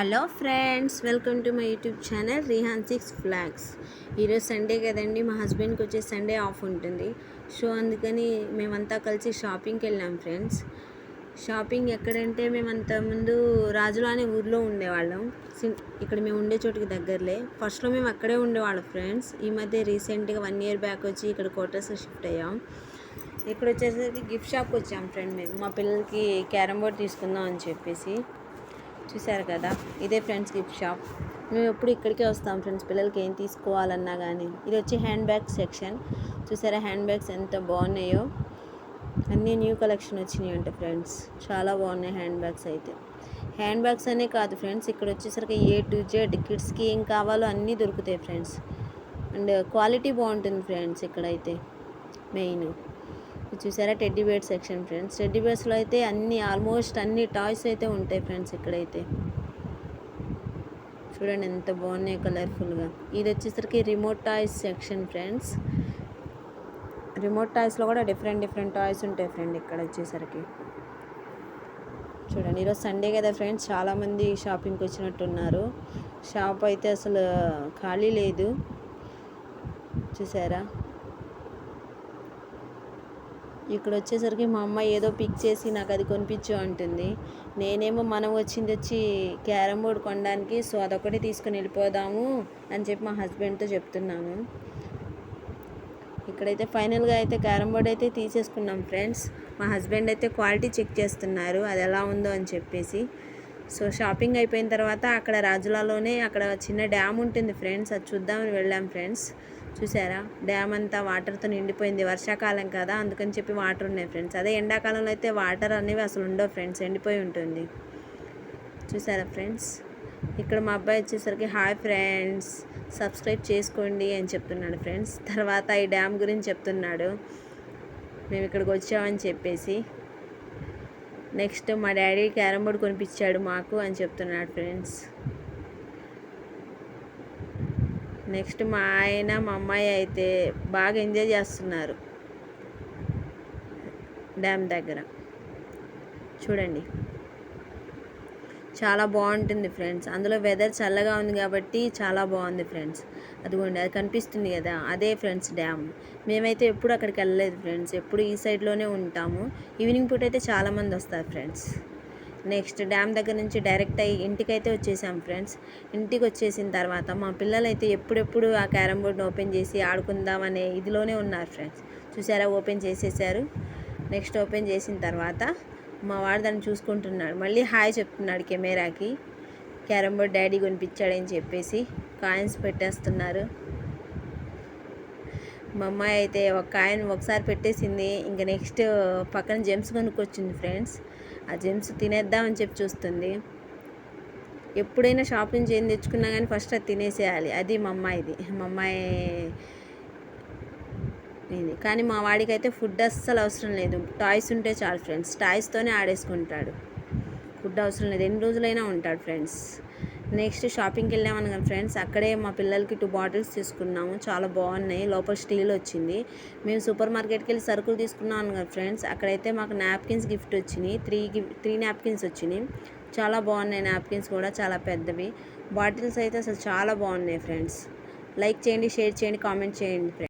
Hello friends welcome to my YouTube channel Rihan six flags. ఈరోజు Sunday కదండి మా హస్బెండ్కి వచ్చే సండే ఆఫ్ ఉంటుంది. సో అందుకని మేమంతా కలిసి షాపింగ్కి వెళ్ళాం ఫ్రెండ్స్. షాపింగ్ ఎక్కడంటే మేము అంతకుముందు రాజులు అనే ఊర్లో ఉండేవాళ్ళం. సి- ఇక్కడ మేము ఉండే చోటుకి దగ్గరలే. ఫస్ట్లో మేము అక్కడే ఉండేవాళ్ళం ఫ్రెండ్స్. ఈ మధ్య రీసెంట్గా వన్ ఇయర్ బ్యాక్ వచ్చి ఇక్కడ క్వార్టర్స్ షిఫ్ట్ అయ్యాం. ఇక్కడ వచ్చేసరికి గిఫ్ట్ షాప్కి వచ్చాం ఫ్రెండ్ మేము. మా పిల్లలకి క్యారమ్ బోర్డ్ తీసుకుందాం అని చెప్పేసి. చూశారు కదా? ఇదే ఫ్రెండ్స్ గిఫ్ట్ షాప్. మేము ఎప్పుడు ఇక్కడికే వస్తాం ఫ్రెండ్స్ పిల్లలకి ఏం తీసుకోవాలన్నా కానీ ఇది వచ్చి హ్యాండ్ బ్యాగ్ సెక్షన్. చూసారా హ్యాండ్ బ్యాగ్స్ ఎంత బాగున్నాయో? అన్నీ న్యూ కలెక్షన్ వచ్చినాయి అంట ఫ్రెండ్స్. చాలా బాగున్నాయి హ్యాండ్ బ్యాగ్స్ అయితే. హ్యాండ్ బ్యాగ్స్ అనే కాదు ఫ్రెండ్స్ ఇక్కడ వచ్చేసరికి ఏ టు జెడ్ కిడ్స్కి ఏం కావాలో అన్నీ దొరుకుతాయి ఫ్రెండ్స్. అండ్ క్వాలిటీ బాగుంటుంది ఫ్రెండ్స్ ఇక్కడైతే మెయిన్. చూసారా? Teddy bear section friends teddy బేర్స్లో అయితే అన్ని ఆల్మోస్ట్ అన్ని టాయ్స్ అయితే ఉంటాయి ఫ్రెండ్స్ ఇక్కడైతే. చూడండి ఎంత బాగున్నాయి కలర్ఫుల్గా ఇది వచ్చేసరికి remote toys section friends remote టాయ్స్లో కూడా డిఫరెంట్ డిఫరెంట్ టాయ్స్ ఉంటాయి ఫ్రెండ్ ఇక్కడ వచ్చేసరికి. చూడండి ఈరోజు సండే కదా ఫ్రెండ్స్ చాలామంది షాపింగ్కి వచ్చినట్టున్నారు. షాప్ అయితే అసలు ఖాళీ లేదు. చూసారా? ఇక్కడ వచ్చేసరికి మా అమ్మ ఏదో పిక్ చేసి నాకు అది కొనిపించు అంటుంది. నేనేమో మనం వచ్చింది వచ్చి క్యారమ్ బోర్డ్ కొనడానికి సో అదొకటి తీసుకుని వెళ్ళిపోదాము అని చెప్పి మా హస్బెండ్తో చెప్తున్నాను. ఇక్కడైతే ఫైనల్గా అయితే క్యారమ్ బోర్డ్ అయితే తీసేసుకున్నాం ఫ్రెండ్స్. మా హస్బెండ్ అయితే క్వాలిటీ చెక్ చేస్తున్నారు అది ఎలా ఉందో అని చెప్పేసి. సో షాపింగ్ అయిపోయిన తర్వాత అక్కడ రాజులాలోనే అక్కడ చిన్న డ్యామ్ ఉంటుంది ఫ్రెండ్స్ అది చూద్దామని వెళ్ళాం ఫ్రెండ్స్. చూసారా? డ్యామ్ అంతా వాటర్తో నిండిపోయింది. వర్షాకాలం కదా అందుకని చెప్పి వాటర్ ఉన్నాయి ఫ్రెండ్స్. అదే ఎండాకాలంలో అయితే వాటర్ అనేవి అసలు ఉండవు ఫ్రెండ్స్ ఎండిపోయి ఉంటుంది. చూసారా ఫ్రెండ్స్? ఇక్కడ మా అబ్బాయి వచ్చేసరికి హాయ్ ఫ్రెండ్స్ సబ్స్క్రైబ్ చేసుకోండి అని చెప్తున్నాడు ఫ్రెండ్స్. తర్వాత ఈ డ్యామ్ గురించి చెప్తున్నాడు. మేము ఇక్కడికి వచ్చామని చెప్పేసి నెక్స్ట్ మా డాడీ క్యారమ్ బోర్డ్ కొనిపించాడు మాకు అని చెప్తున్నాడు ఫ్రెండ్స్. నెక్స్ట్ మా ఆయన మా అమ్మాయి అయితే బాగా ఎంజాయ్ చేస్తున్నారు. డ్యామ్ దగ్గర. చూడండి. చాలా బాగుంటుంది ఫ్రెండ్స్. అందులో వెదర్ చల్లగా ఉంది కాబట్టి చాలా బాగుంది ఫ్రెండ్స్. అదిగోండి అది కనిపిస్తుంది కదా. అదే ఫ్రెండ్స్ డ్యామ్. మేమైతే ఎప్పుడు అక్కడికి వెళ్ళలేదు ఫ్రెండ్స్. ఎప్పుడు ఈ సైడ్లోనే ఉంటాము. ఈవినింగ్ పూట అయితే చాలామంది వస్తారు ఫ్రెండ్స్. నెక్స్ట్ డ్యామ్ దగ్గర నుంచి డైరెక్ట్ అయ్యి ఇంటికైతే వచ్చేసాం ఫ్రెండ్స్. ఇంటికి వచ్చేసిన తర్వాత మా పిల్లలైతే ఎప్పుడెప్పుడు ఆ క్యారమ్ బోర్డ్ని ఓపెన్ చేసి ఆడుకుందాం అనే ఇదిలోనే ఉన్నారు ఫ్రెండ్స్. చూసారా? ఓపెన్ చేసేసారు. నెక్స్ట్ ఓపెన్ చేసిన తర్వాత మా వాడు దాన్ని చూసుకుంటున్నాడు. మళ్ళీ హాయ్ చెప్తున్నాడు కెమెరాకి. క్యారమ్ బోర్డ్ డాడీ కొనిపించాడని చెప్పేసి కాయిన్స్ పెట్టేస్తున్నారు. మా అమ్మాయి అయితే ఒక ఆయన ఒకసారి పెట్టేసింది. ఇంకా నెక్స్ట్ పక్కన జెమ్స్ కొనుక్కొచ్చింది ఫ్రెండ్స్. ఆ జెమ్స్ తినేద్దామని చెప్పి చూస్తుంది. ఎప్పుడైనా షాప్ నుంచి ఏం తెచ్చుకున్నా కానీ ఫస్ట్ అది తినేసేయాలి. అది మా అమ్మాయిది. మా అమ్మాయి ఇది. కానీ మా వాడికి అయితే ఫుడ్ అస్సలు అవసరం లేదు. టాయ్స్ ఉంటే చాలు ఫ్రెండ్స్. టాయ్స్తోనే ఆడేసుకుంటాడు. ఫుడ్ అవసరం లేదు. ఎన్ని రోజులైనా ఉంటాడు ఫ్రెండ్స్. నెక్స్ట్ షాపింగ్కి వెళ్ళామని కానీ ఫ్రెండ్స్ అక్కడే మా పిల్లలకి టూ బాటిల్స్ తీసుకున్నాము. చాలా బాగున్నాయి. లోపల స్టీల్ వచ్చింది. మేము సూపర్ మార్కెట్కి వెళ్ళి సరుకులు తీసుకున్నాము కదా ఫ్రెండ్స్ అక్కడైతే మాకు నాప్కిన్స్ గిఫ్ట్ వచ్చినాయి. త్రీ గిఫ్ట్ త్రీ నాప్కిన్స్ వచ్చినాయి. చాలా బాగున్నాయి నాప్కిన్స్ కూడా చాలా పెద్దవి. బాటిల్స్ అయితే అసలు చాలా బాగున్నాయి ఫ్రెండ్స్. లైక్ చేయండి షేర్ చేయండి కామెంట్ చేయండి ఫ్రెండ్స్.